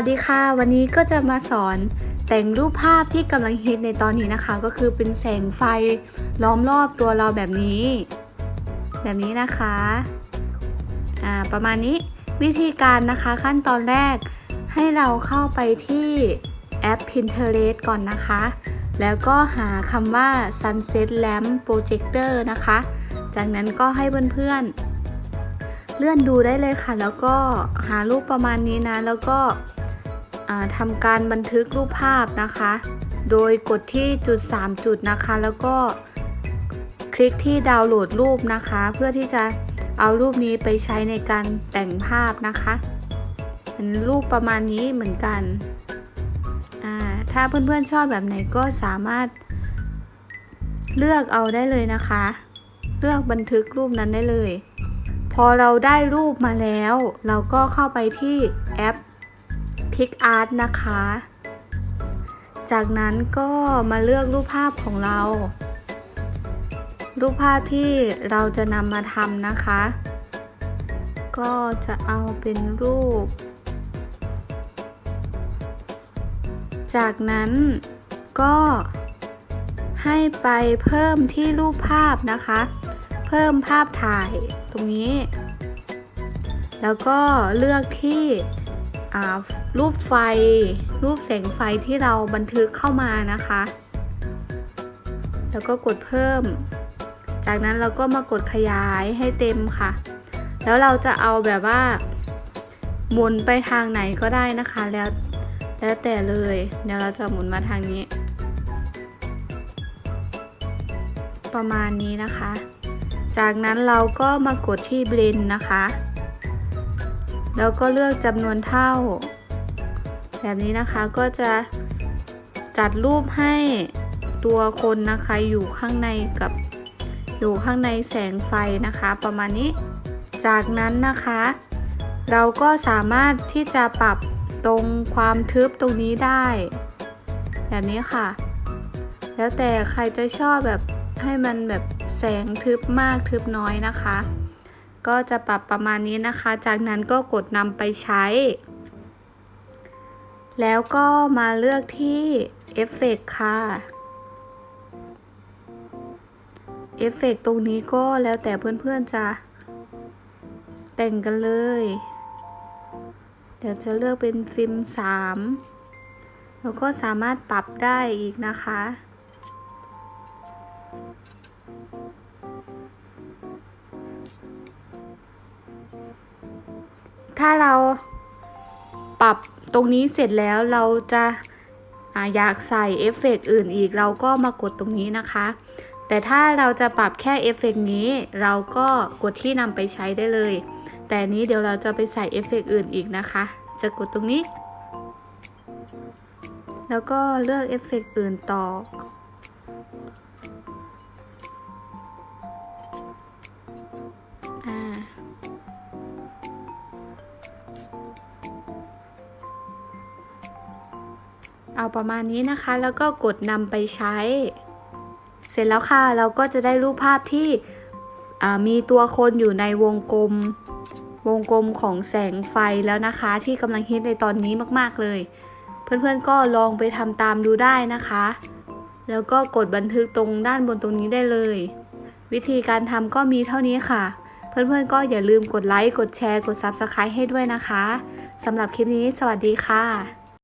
วัสดีค่ะ วันนี้ก็จะมาสอนแต่งรูปภาพที่กำลังฮิตในตอนนี้นะคะ ก็คือเป็นแสงไฟล้อมรอบตัวเราแบบนี้ แบบนี้นะคะอ่าประมาณนี้วิธีการนะคะขั้นตอนแรกให้เราเข้าไปที่แอป Pinterest ก่อนนะคะ แล้วก็หาคำว่า Sunset Lamp Projector นะคะ จากนั้นก็ให้เพื่อนๆเลื่อนดูได้เลยค่ะ แล้วก็หารูปประมาณนี้นะ แล้วก็ ทำการบันทึกรูปภาพนะคะ โดยกดที่จุด 3 จุดนะคะ แล้วก็คลิกที่ดาวน์โหลดรูปนะคะ เพื่อที่จะเอารูปนี้ไปใช้ในการแต่งภาพนะคะเป็นรูปประมาณนี้เหมือนกัน ถ้าเพื่อนๆชอบแบบไหนก็สามารถเลือกเอาได้เลยนะคะ เลือกบันทึกรูปนั้นได้เลย พอเราได้รูปมาแล้ว เราก็เข้าไปที่แอป PicArt นะคะ จากนั้นก็มาเลือกรูปภาพของเรา รูปภาพที่เราจะนำมาทำนะคะ ก็จะเอาเป็นรูป จากนั้นก็ให้ไปเพิ่มที่รูปภาพนะคะ เพิ่มภาพถ่ายตรงนี้ แล้วก็เลือกที่ รูปไฟ รูปแสงไฟที่เราบันทึกเข้ามานะคะ แล้วก็กดเพิ่ม จากนั้นเราก็มากดขยายให้เต็มค่ะ แล้วเราจะเอาแบบว่าหมุนไปทางไหนก็ได้นะคะ แล้วแล้วแต่เลยเดี๋ยวเราจะหมุนมาทางนี้ ประมาณนี้นะคะ จากนั้นเราก็มากดที่ blend นะคะ แล้วก็เลือกจำนวนเท่า แบบนี้นะคะก็จะจัดรูปให้ตัวคนนะคะอยู่ข้างในกับอยู่ข้างในแสงไฟนะคะ ประมาณนี้ จากนั้นนะคะ เราก็สามารถที่จะปรับตรงความทึบตรงนี้ได้ แบบนี้ค่ะ แล้วแต่ใครจะชอบแบบให้มันแบบแสงทึบมากทึบน้อยนะคะ ก็จะปรับประมาณนี้นะคะ จากนั้นก็กดนำไปใช้ แล้วก็มาเลือกที่เอฟเฟกค่ะเอฟเฟกตรงนี้ก็แล้วแต่เพื่อนๆจะแต่งกันเลย เดี๋ยวจะเลือกเป็นฟิล์ม 3 แล้วก็สามารถปรับได้อีกนะคะ ถ้าเราปรับตรงนี้เสร็จแล้วเราจะอยากใส่เอฟเฟกต์อื่นอีก เราก็มากดตรงนี้นะคะ แต่ถ้าเราจะปรับแค่เอฟเฟกต์นี้เราก็กดที่นำไปใช้ได้เลย แต่นี้เดี๋ยวเราจะไปใส่เอฟเฟกต์อื่นอีกนะคะ จะกดตรงนี้ แล้วก็เลือกเอฟเฟกต์อื่นต่อ เอาประมาณนี้นะคะ แล้วก็กดนำไปใช้ เสร็จแล้วค่ะ เราก็จะได้รูปภาพที่มีตัวคนอยู่ในวงกลม วงกลมของแสงไฟแล้วนะคะ ที่กำลังฮิตในตอนนี้มากๆเลย เพื่อนๆก็ลองไปทำตามดูได้นะคะ แล้วก็กดบันทึกตรงด้านบนตรงนี้ได้เลย วิธีการทำก็มีเท่านี้ค่ะเพื่อนๆก็อย่าลืมกดไลค์ กดแชร์ กด Subscribe ให้ด้วยนะคะ สำหรับคลิปนี้สวัสดีค่ะ